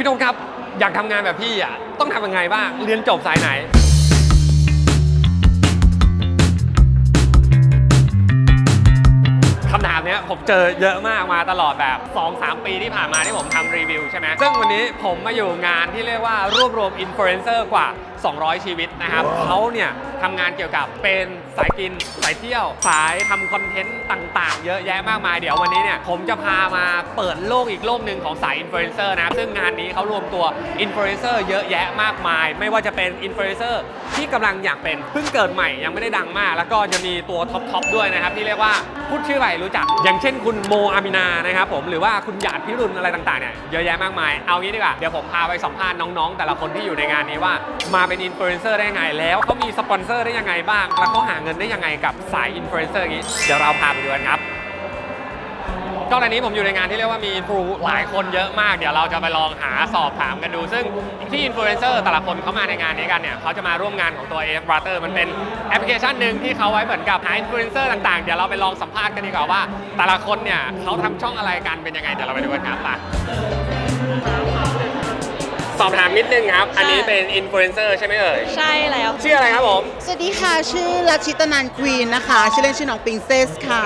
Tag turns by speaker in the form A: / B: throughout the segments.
A: พี่โดมครับ อยากทำงานแบบพี่อะ ต้องทำยังไงบ้าง เรียนจบสายไหน คำถามเนี้ยผมเจอเยอะมากมาตลอดแบบ 2-3 ปีที่ผ่านมาที่ผมทำรีวิวใช่ไหมซึ่งวันนี้ผมมาอยู่งานที่เรียกว่ารวบรวมอินฟลูเอนเซอร์กว่า 200 ชีวิตนะครับเขาเนี่ยทำงานเกี่ยวกับเป็นสายกิน สายเที่ยว สายทำคอนเทนต์ต่าง ๆ เยอะแยะมากมาย เดี๋ยววันนี้เนี่ยผมจะพามาเปิดโลกอีกโลกหนึ่งของสายอินฟลูเอนเซอร์นะครับซึ่งงานนี้เขารวมตัวอินฟลูเอนเซอร์เยอะแยะมากมาย ไม่ว่าจะเป็นอินฟลูเอนเซอร์ที่กำลังอยากเป็นเพิ่งเกิดใหม่ยังไม่ได้ดังมาก แล้วก็จะมีตัวท็อปทอปด้วยนะครับที่เรียกว่าพูดชื่อไปรู้จัก อย่างเช่นคุณโมอามินานะครับผมหรือว่าคุณหยาดพิรุณอะไรต่างๆเนี่ยเยอะแยะมากมายเอางี้ดีกว่าเดี๋ยวผมพาไปสัมภาษณ์น้องๆ แต่ละคนที่อยู่ในงานนี้ว่ามาเป็นอินฟลูเอนเซอร์ได้ยังไง แล้วเขามีสปอนเซอร์ได้ยังไงบ้าง แล้วเขาหาเงินได้ยังไงกับสายอินฟลูเอนเซอร์นี้ เดี๋ยวเราพาไปดูกันครับก็ตอนนี้ผมอยู่ในงานที่เรียกว่ามีอินฟลูหลายคนเยอะมาก เดี๋ยวเราจะไปลองหาสอบถามกันดู ซึ่งที่อินฟลูเอนเซอร์แต่ละคนเขามาในงานนี้กันเนี่ยเขาจะมาร่วมงานของตัว AF Brother มันเป็นแอปพลิเคชันหนึ่งที่เขาไว้เหมือนกับหาอินฟลูเอนเซอร์ต่างๆ เดี๋ยวเราไปลองสัมภาษณ์กันดีกว่าว่า แต่ละคนเนี่ยเขาทำช่องอะไรกันเป็นยังไงเดี๋ยวเราไปดูกันครับไป สอบถามนิดนึงครับ อันนี้เป็นอินฟลูเอนเซอร์ใช่ไหมเอ่ย
B: ใช่แล้ว
A: ชื่ออะไรครับผม
C: สวัสดีค่ะ ชื่อรัชิตนันควีนนะคะ ชื่อเล่นชื่อน้องปิงเซสค่ะ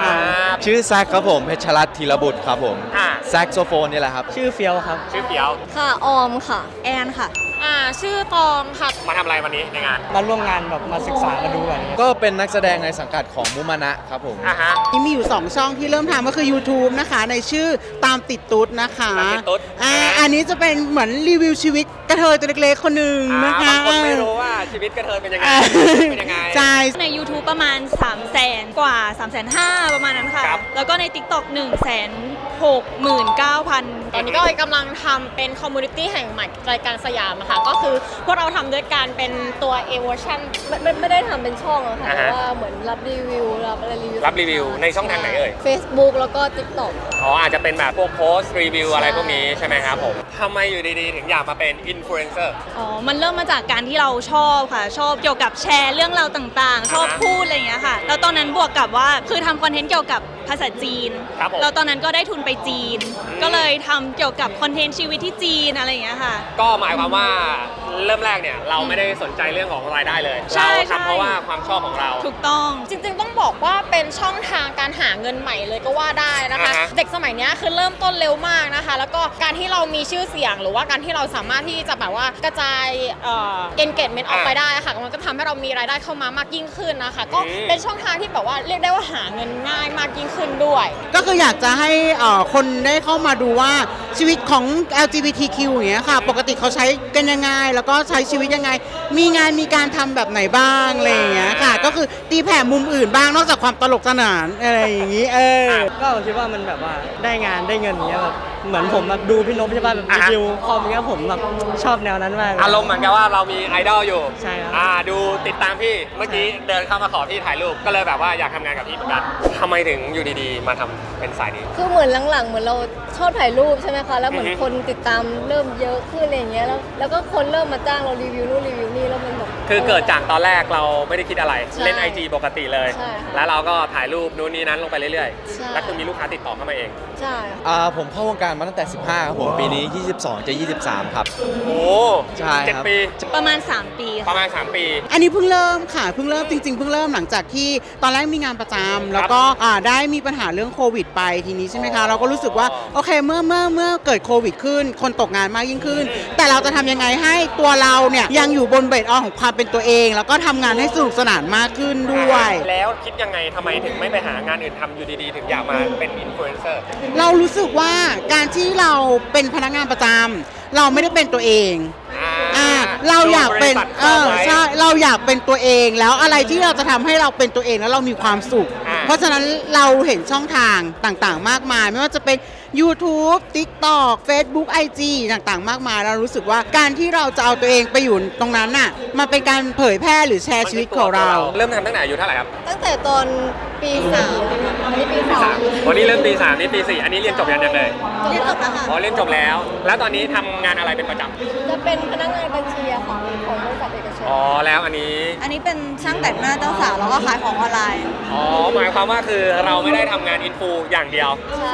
D: ชื่อแซคครับผมเพชรรัตน์ธีรบุตรครับผม
A: อ่า
D: แซกโซโฟนนี่แหละครับ
E: ชื่อเฟียวครับ
A: ชื่อเปียว
B: ค่ะ ออมค่ะ แอนค่ะ
F: อ่าชื่อตองค่ะ
A: มาทำอะไรวันนี้ในงาน
E: มาร่วมงานแบบมาศึกษามาดูกัน
D: ก็เป็นนักแสดงในสังกัดของมุมานะครับผม
A: อะฮะ
C: นี่มีอยู่ 2 ช่องที่เริ่มทำก็คือ YouTube นะคะ ในชื่อตามติดตุ๊ดนะคะ
A: ตามติดตุ๊ด
C: อ่าอันนี้จะเป็นเหมือนรีวิวชีวิตกระเทยตัวเล็กๆคนหนึ่ง
A: อ่า
C: นะคะ
A: บางคนไม่รู้ว่าชีวิตกระเทยเป็นยังไง
C: อ่า
A: เป็นยังไง
C: ใช่
B: ใน YouTube ประมาณ 3 0 0แสนกว่า 3 5 0 0 0ประมาณนั้นค่ะ
A: ครับ
B: แล้วก็ใน TikTok 1 6 9 0 0 0
F: ตอนนี้ก็กำลังทำเป็นคอมมูนิตี้แห่งใหม่รายการสยามอะค่ะ ก็คือพวกเราทำด้วยการเป็นตัวเอเวอร์ชัน
G: ไม่ไม่ไม่ได้ทำเป็นช่องอะค่ะ
A: อ่า
G: แต่
A: ฮะ
G: ว่าเหมือนรับรีวิว รับอะไรรีวิว
A: รับรีวิวในช่องทางไหนเอ่ย
G: เฟซบุ๊กแล้วก็ TikTok
A: อ๋ออาจจะเป็นแบบพวกโพสต์รีวิวอะไรพวกนี้ใช่ไหมครับผมทำไมอยู่ดีๆ ถึงอยากมาเป็นอินฟลูเอนเซอร์
B: อ๋อ มันเริ่มมาจากการที่เราชอบค่ะ ชอบเกี่ยวกับแชร์เรื่องราวต่างๆ ชอบ
A: อ่าฮะ
B: พูดอะไรอย่างเงี้ยค่ะ แล้วตอนนั้นบวกกับว่าคือทำคอนเทนต์เกี่ยวกับภาษาจีน
A: ครับผม
B: แล้วตอนนั้นก็ได้ทุนไปจีน
A: อืม
B: ก็เลยทำเกี่ยวกับคอนเทนต์ชีวิตที่จีนอะไรอย่างเงี้ยค่ะ
A: ก็หมายความว่า เริ่มแรกเนี่ยเราไม่ได้สนใจเรื่องของรายได้เลย
B: ใช่
A: เรา
B: ใช่
A: ทำเพราะว่าความชอบของเรา
B: ถูกต้อง
F: จริงๆ ต้องบอกว่าเป็นช่องทางการหาเงินใหม่เลยก็ว่าได้นะคะ
A: อ่าฮะ
F: เด็กสมัยเนี้ยคือเริ่มต้นเร็วมากนะคะ แล้วก็การที่เรามีชื่อเสียง หรือว่าการที่เราสามารถที่จะแบบว่ากระจายเอ่อ engagement ออกไปได้ค่ะมันก็ทำให้เรามีรายได้เข้ามามากยิ่งขึ้นนะคะ ก็
A: อืม
F: เป็นช่องทางที่แบบว่าเรียกได้ว่าหาเงินง่ายมากยิ่งขึ้นด้วย
C: ก็คืออยากจะให้เอ่อคนได้เข้ามาดูว่าชีวิตของ LGBTQ อย่างเงี้ยค่ะ ปกติเขาใช้กันยังไงแล้วก็ใช้ชีวิตยังไง มีงานมีการทำแบบไหนบ้างอะไรอย่างเงี้ยค่ะ ก็คือตีแผ่มุมอื่นบ้างนอกจากความตลกสนานอะไรอย่างงี้เออ
E: ก็คิดว่ามันแบบว่าได้งานได้เงินอย่างเงี้ยแบบ เหมือนผมแบบดูพี่นพใช่ป่ะแบบ
A: อ่า
E: รี
A: ฮะ
E: วิวคอมอย่างเงี้ยผมแบบชอบแนวนั้นมากเลย
A: อารมณ์เหมือนกับว่าเรามีไอดอลอยู่
E: ใช่ครับ
A: อ่าดูติดตามพี่เมื่อกี้เดินเข้ามาขอพี่ถ่ายรูปก็เลยแบบว่าอยากทำงานกับพี่เหมือนกันทำไมถึงอยู่ดีๆ มาทำเป็นสายนี้
G: คือเหมือนหลังๆ เหมือนเราชอบถ่ายรูปใช่ไหมคะ แล้วเหมือน
A: อือฮึ
G: คนติดตามเริ่มเยอะขึ้นอะไรอย่างเงี้ย แล้ว แล้วก็คนเริ่มมาจ้างเรารีวิวนู่นรีวิวนี่ แล้วมันแบบ
A: คือเกิดจากตอนแรกเราไม่ได้คิดอะไร
G: ใช่
A: เล่น IG ปกติเลย
G: ใช่ค่ะ
A: แล้วเราก็ถ่ายรูปนู้นนี้นั้นลงไปเรื่อย
G: ใช่
A: ๆ แล้วคือมีลูกค้าติดต่อเข้ามาเอง
G: ใช่
D: อ่าผมเข้าวงการมาตั้งแต่ 15 ครับผม ปีนี้ 22 จะ 23 ครับ
A: โอ้
D: ใช่
A: เจ็ด
D: ครับ
A: ปี
B: ประมาณ 3 ปี
A: ป
B: ค่ะ
A: ระมาณ 3 ปี
C: อันนี้เพิ่งเริ่มค่ะเพิ่งเริ่มจริงๆเพิ่งเริ่มหลังจากที่ตอนแรกมีงานประจำแล้วก็อ่าได้มีปัญหาเรื่องโควิดไปทีนี้ใช่ไหมคะเราก็รู้สึกว่าโอเคเมื่อเมื่อเมื่อเกิดโควิดขึ้น คนตกงานมากยิ่งขึ้น แต่เราจะทำยังไงให้ตัวเราเนี่ยยังอยู่บนเบสออนของความเป็นตัวเอง แล้วก็ทำงานให้สนุกสนานมากขึ้นด้วย
A: แล้วคิดยังไงทำไมถึงไม่ไปหางานอื่นทำอยู่ดีๆ ถึงอยากมาเป็นอินฟลูเอนเซอร์
C: เรารู้สึกว่าการที่เราเป็นพนักงานประจำเราไม่ได้เป็นตัวเองอ่าเราอยากเป็นเออใช่เราอยากเป็นตัวเองแล้วอะไรที่เราจะทำให้เราเป็นตัวเองแล้วเรามีความสุข
A: อ่า
C: เพราะฉะนั้นเราเห็นช่องทางต่างๆ มากมาย ไม่ว่าจะเป็น YouTube TikTok Facebook IG ต่างๆ มากมาย เรารู้สึกว่าการที่เราจะเอาตัวเองไปอยู่ตรงนั้นน่ะมันเป็นการเผยแพร่หรือแชร์ชีวิตของเรา
A: เริ่มทำตั้งแต่อายุเท่าไหร่ครับ
G: ตั้งแต่ตอนปีสามอันนี้ปี สาม
A: วันนี้เริ่มปีสามนี่ปีสี่อันนี้เรียนจบยังยังเลย
G: เรียนจบแล้วค่ะ
A: อ๋อเรียนจบแล้ว แล้วตอนนี้ทำงานอะไรเป็นประจำ
G: จะเป็นพนักงานบัญชีอะค่ะของบริษัทเอกชน
A: อ๋อแล้วอันนี้
B: อันนี้เป็นช่างแต่งหน้าเจ้าสาวแล้วก็ขายของออนไลน์
A: อ๋อหมายความว่าคือเราไม่ได้ทำงานอินฟูอย่างเดียว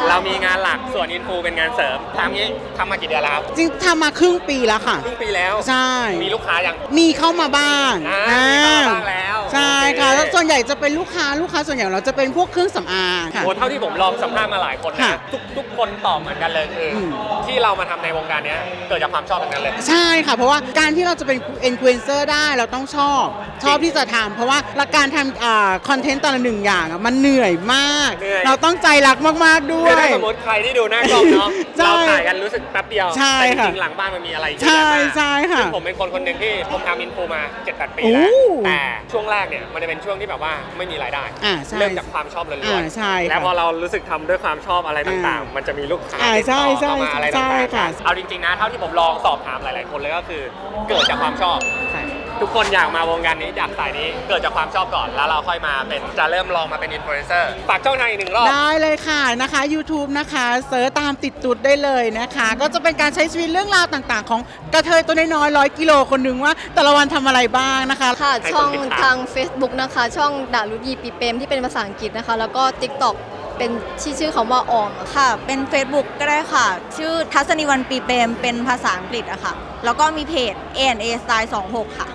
A: เรามีงานหลักส่วนอินฟูเป็นงานเสริมทำงี้ทำมากี่เดือนแล้วครับ
C: จริงทำมาครึ่งปีแล้วค่ะ
A: ครึ่งปีแล้ว
C: ใช่
A: มีลูกค้ายัง
C: มีเข้ามาบ้าง
A: อ่ามีเข้ามา
C: อ่า
A: บ้างแล้ว
C: ใช่ค่ะ
A: โอเค
C: แล้วส่วนใหญ่จะเป็นลูกค้าลูกค้าส่วนใหญ่เราจะเป็นพวกเครื่องสำอางค่ะ
A: โอ้เท่าที่ผมลองสัมภาษณ์มาหลายคน
C: ค่ะ
A: นะทุกทุกคนตอบเหมือนกันเลยคืออ
C: ม
A: ที่เรามาทำในวงการเนี้ยเกิดจากความชอบทั้งนั้นเลย
C: ใช่ค่ะ เพราะว่าการที่เราจะเป็นอินฟลูเอนเซอร์ได้เราต้องชอบ ชอบที่จะทำเพราะว่าหลักการทำคอนเทนต์แต่ละหนึ่งอย่างอะมันเหนื่อยมาก
A: เหนื่อย
C: เราต้องใจรักมาก ๆ ด้ว
A: คือยถ้าสมมติใครที่ดูหน้ากล้องเนาะ
C: ใช่
A: เราถ่ายกันรู้สึกแป๊บเดียว
C: ใช่
A: แต่จ
C: ค่ะ
A: ริงๆหลังบ้านมันมีอะไรเยอะ
C: ใช่
A: แยะมาก
C: ใช่ค่ะ
A: ซึ่งผมเป็นคนคนหนึ่งที่ผมทำอินฟูมา7-8ปี
C: โอ้
A: แล้วแต่ช่วงแรกเนี่ยมันจะเป็นช่วงที่แบบว่าไม่มีรายได้
C: อ่าใช่
A: เริ่มจากความชอบล้วน
C: อ่าใช่
A: ๆ
C: ค่ะ
A: แล้วพอเรารู้สึกทำด้วยความชอบอะไรต่าง
C: อ่า
A: ๆมันจะมีลูกค้า
C: อ่า
A: ติดต่อ
C: ใช่
A: เข้ามา
C: ใช่
A: อะไร
C: ใช่
A: ต่าง
C: ค่ะ
A: ๆเอาจริงๆนะเท่าที่ผมลองสอบถามหลาย ๆ คนเลยก็คือเกิดจากความชอบ
C: ใช่
A: ทุกคนอยากมาวงการนี้จากสายนี้เกิดจากความชอบก่อนแล้วเราค่อยมาเป็นจะเริ่มลองมาเป็นอินฟลูเอนเซอร์ฝากช่องทางอีกหนึ่งรอบ
C: ได้เลยค่ะนะคะ YouTube นะคะเซิร์ชตามติดตุดได้เลยนะคะ ก็จะเป็นการใช้ชีวิตเรื่องราวต่างๆ ของกระเทยตัวน้อยๆร้อยกิโลคนหนึ่งว่า แต่ละวันทำอะไรบ้างนะคะ
G: ค่ะ
A: ให้คน
G: ช่อง
A: ติดตาม
G: ทาง Facebook นะคะ ช่องดารุยีปีเปรมที่เป็นภาษาอังกฤษนะคะ แล้วก็ TikTok เป็นชื่อชื่อคำว่าออมค่ะ
B: ค่ะ เป็น Facebook ก็ได้ค่ะ ชื่อทัศนีวันปีเปรมเป็นภาษาอังกฤษอะค่ะ แล้วก็มีเพจ A A Style 26 ค่ะ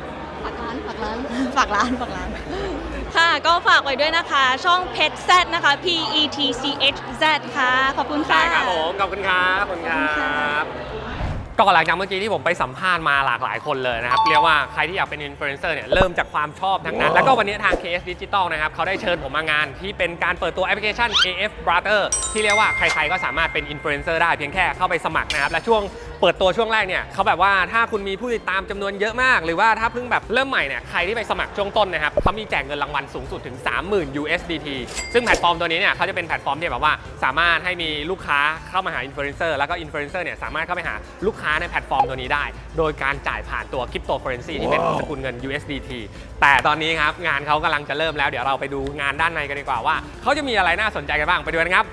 G: ฝากร้านฝากร้าน
B: ฝากร้าน ฝากร้าน ค่ะ ก็ฝากไว้ด้วยนะคะ ช่อง Pet Z นะคะ P E T C H Z ค่ะ ขอบคุณค่ะ
A: ได้ครับผม ขอบคุณครับ ขอบคุณครับ ก็หลังจากเมื่อกี้ที่ผมไปสัมภาษณ์มาหลากหลายคนเลยนะครับ เรียกว่าใครที่อยากเป็นอินฟลูเอนเซอร์เนี่ยเริ่มจากความชอบทั้งนั้น แล้วก็วันนี้ทาง KS Digital นะครับเขาได้เชิญผมมางานที่เป็นการเปิดตัวแอปพลิเคชัน AF Brother ที่เรียกว่าใครๆก็สามารถเป็นอินฟลูเอนเซอร์ได้เพียงแค่เข้าไปสมัครนะครับและช่วง เปิดตัวช่วงแรกเนี่ยเขาแบบว่าถ้าคุณมีผู้ติดตามจำนวนเยอะมาก หรือว่าถ้าเพิ่งแบบเริ่มใหม่เนี่ยใครที่ไปสมัครช่วงต้นนะครับเขามีแจกเงินรางวัลสูงสุดถึง 30,000 USDT ซึ่งแพลตฟอร์มตัวนี้เนี่ยเขาจะเป็นแพลตฟอร์มที่แบบว่าสามารถให้มีลูกค้าเข้ามาหาอินฟลูเอนเซอร์แล้วก็อินฟลูเอนเซอร์เนี่ยสามารถเข้าไปหาลูกค้าในแพลตฟอร์มตัวนี้ได้ โดยการจ่ายผ่านตัวคริปโตเคอเรนซีที่เป็นสกุลเงิน USDT แต่ตอนนี้ครับงานเขากำลังจะเริ่มแล้วเดี๋ยวเราไปดูงานด้านในกันดีกว่าว่าเขาจะมีอะไรน่าสนใจกันบ้างไปดูกันครับ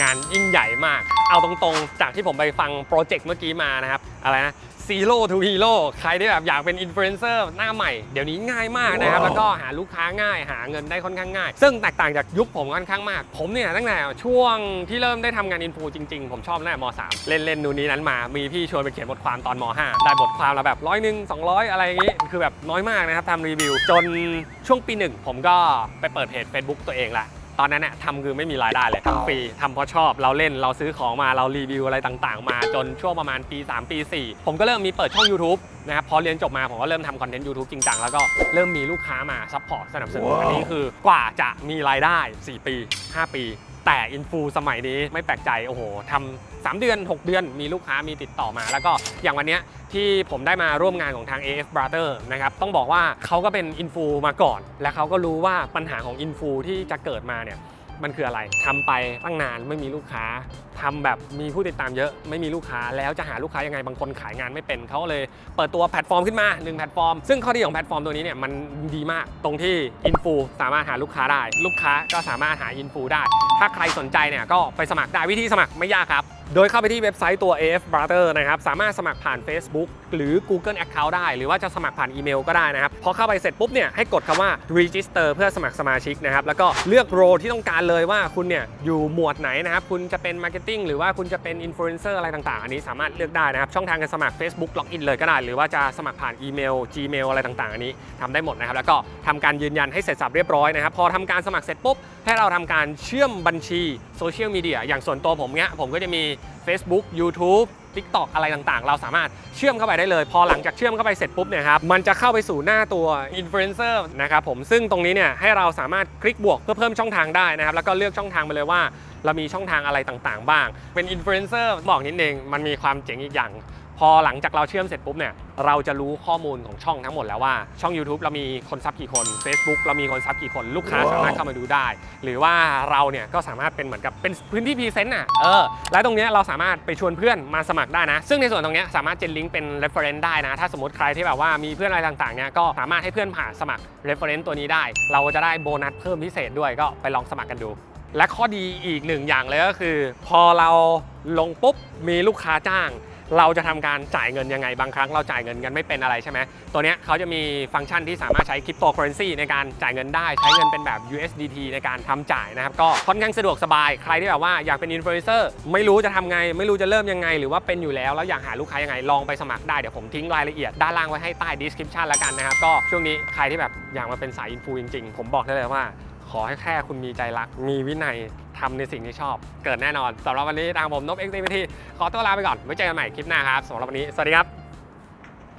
A: งานยิ่งใหญ่มาก เอาตรงๆ จากที่ผมไปฟังโปรเจกต์เมื่อกี้มานะครับ อะไรนะ Zero to Hero ใครที่แบบอยากเป็นอินฟลูเอนเซอร์หน้าใหม่ เดี๋ยวนี้ง่ายมากนะครับ แล้วก็หาลูกค้าง่ายหาเงินได้ค่อนข้างง่าย ซึ่งแตกต่างจากยุคผมค่อนข้างมาก ผมเนี่ยตั้งแต่ช่วงที่เริ่มได้ทำงานอินฟูจริงๆ ผมชอบตั้งแต่ม 3 เล่นเล่นๆนู่นนี้นั้นมา มีพี่ชวนไปเขียนบทความตอนม 5 ได้บทความละแบบร้อยหนึ่งสองร้อยอะไรอย่างงี้ คือแบบน้อยมากนะครับทำรีวิว จนช่วงปีหนึ่งผมก็ไปเปิดเพจ Facebook ตัวเองละ ตอนนั้นเนี่ยทำคือไม่มีรายได้เลยทำฟรีทำเพราะชอบเราเล่นเราซื้อของมาเรารีวิวอะไรต่างๆ มาจนช่วงประมาณปี 3 ปี 4 ผมก็เริ่มมีเปิดช่อง YouTube นะครับพอเรียนจบมาผมก็เริ่มทำคอนเทนต์ YouTube จริงจังแล้วก็เริ่มมีลูกค้ามาซัพพอร์ตสนับสนุนอันนี้คือกว่าจะมีรายได้ 4 ปี 5 ปี แต่อินฟูสมัยนี้ไม่แปลกใจ โอ้โหทำ3เดือน 6 เดือนมีลูกค้ามีติดต่อมา แล้วก็อย่างวันเนี้ย ที่ผมได้มาร่วมงานของทาง AF Brother นะครับต้องบอกว่าเขาก็เป็นอินฟูมาก่อน และเขาก็รู้ว่าปัญหาของอินฟูที่จะเกิดมาเนี่ยมันคืออะไรทำไปตั้งนานไม่มีลูกค้าทำแบบมีผู้ติดตามเยอะไม่มีลูกค้าแล้วจะหาลูกค้ายังไงบางคนขายงานไม่เป็นเขาก็เลยเปิดตัวแพลตฟอร์มขึ้นมาหนึ่งแพลตฟอร์ม ซึ่งข้อดีของแพลตฟอร์มตัวนี้เนี่ยมันดีมากตรงที่อินฟูสามารถหาลูกค้าได้ ลูกค้าก็สามารถหาอินฟูได้ ถ้าใครสนใจเนี่ยก็ไปสมัครได้วิธีสมัครไม่ยากครับ โดยเข้าไปที่เว็บไซต์ตัว AF Brother นะครับ สามารถสมัครผ่าน Facebook หรือ Google Account ได้ หรือว่าจะสมัครผ่านอีเมลก็ได้นะครับ พอเข้าไปเสร็จปุ๊บเนี่ยให้กดคำว่า register เพื่อสมัครสมาชิกนะครับ แล้วก็เลือกโรที่ต้องการเลยว่าคุณเนี่ยอยู่หมวดไหนนะครับ คุณจะเป็น Marketing หรือว่าคุณจะเป็น Influencer อะไรต่างๆ อันนี้สามารถเลือกได้นะครับ ช่องทางการสมัคร Facebook Login เลยก็ได้ หรือว่าจะสมัครผ่านอีเมล Gmail อะไรต่างๆ อันนี้ทำได้หมดนะครับ แล้วก็ทำการยืนยันให้เสร็จสับเรียบร้อยนะครับ พอทำการสมัครเสร็จปุ๊บ ให้เราทำการเชื่อมบัญชีโซเชียลมีเดียอย่างส่วนตัวผมเนี้ยผมก็จะมี Facebook YouTube TikTok อะไรต่างๆ เราสามารถเชื่อมเข้าไปได้เลย พอหลังจากเชื่อมเข้าไปเสร็จปุ๊บเนี่ยครับมันจะเข้าไปสู่หน้าตัวอินฟลูเอนเซอร์นะครับผมซึ่งตรงนี้เนี่ยให้เราสามารถคลิกบวกเพื่อเพิ่มช่องทางได้นะครับแล้วก็เลือกช่องทางไปเลยว่า เรามีช่องทางอะไรต่างๆ บ้าง เป็นอินฟลูเอนเซอร์บอกนิดนึงมันมีความเจ๋งอีกอย่าง พอหลังจากเราเชื่อมเสร็จปุ๊บเนี่ยเราจะรู้ข้อมูลของช่องทั้งหมดแล้วว่าช่อง YouTube เรามีคนซับกี่คน Facebook เรามีคนซับกี่คนลูกค้าสามารถเข้ามาดูได้ หรือว่าเราเนี่ยก็สามารถเป็นเหมือนกับเป็นพื้นที่พรีเซนต์อะเออและตรงเนี้ยเราสามารถไปชวนเพื่อนมาสมัครได้นะ ซึ่งในส่วนตรงเนี้ยสามารถเจนลิงก์เป็น reference ได้นะ ถ้าสมมติใครที่แบบว่ามีเพื่อนอะไรต่างๆเนี่ยก็สามารถให้เพื่อนผ่านสมัคร reference ตัวนี้ได้ เราจะได้โบนัสเพิ่มพิเศษด้วยก็ไปลองสมัครกันดูและข้อดีอีกหนึ่งอย่างเลยก็คือ พอเราลงปุ๊บมีลูกค้าจ้าง เราจะทำการจ่ายเงินยังไงบางครั้งเราจ่ายเงินกันไม่เป็นอะไรใช่ไหมตัวนี้เขาจะมีฟังก์ชันที่สามารถใช้คริปโตเคอเรนซีในการจ่ายเงินได้ใช้เงินเป็นแบบ USDT ในการทำจ่ายนะครับก็ค่อนข้างสะดวกสบายใครที่แบบว่าอยากเป็นอินฟลูเอนเซอร์ไม่รู้จะทำไง ไม่รู้จะเริ่มยังไง หรือว่าเป็นอยู่แล้วแล้วอยากหาลูกค้ายังไงลองไปสมัครได้เดี๋ยวผมทิ้งรายละเอียดด้านล่างไว้ให้ใต้ description แล้วกันนะครับก็ช่วงนี้ใครที่แบบอยากมาเป็นสายอินฟูจริงๆผมบอกได้เลยว่า ขอให้แค่คุณมีใจรัก มีวินัยทำในสิ่งที่ชอบ เกิดแน่นอนสำหรับวันนี้ทางผมนบเอ็กซ์ทีขอตัวลาไปก่อนไว้เจอกันใหม่คลิปหน้าครับสำหรับวันนี้สวัสดีครับ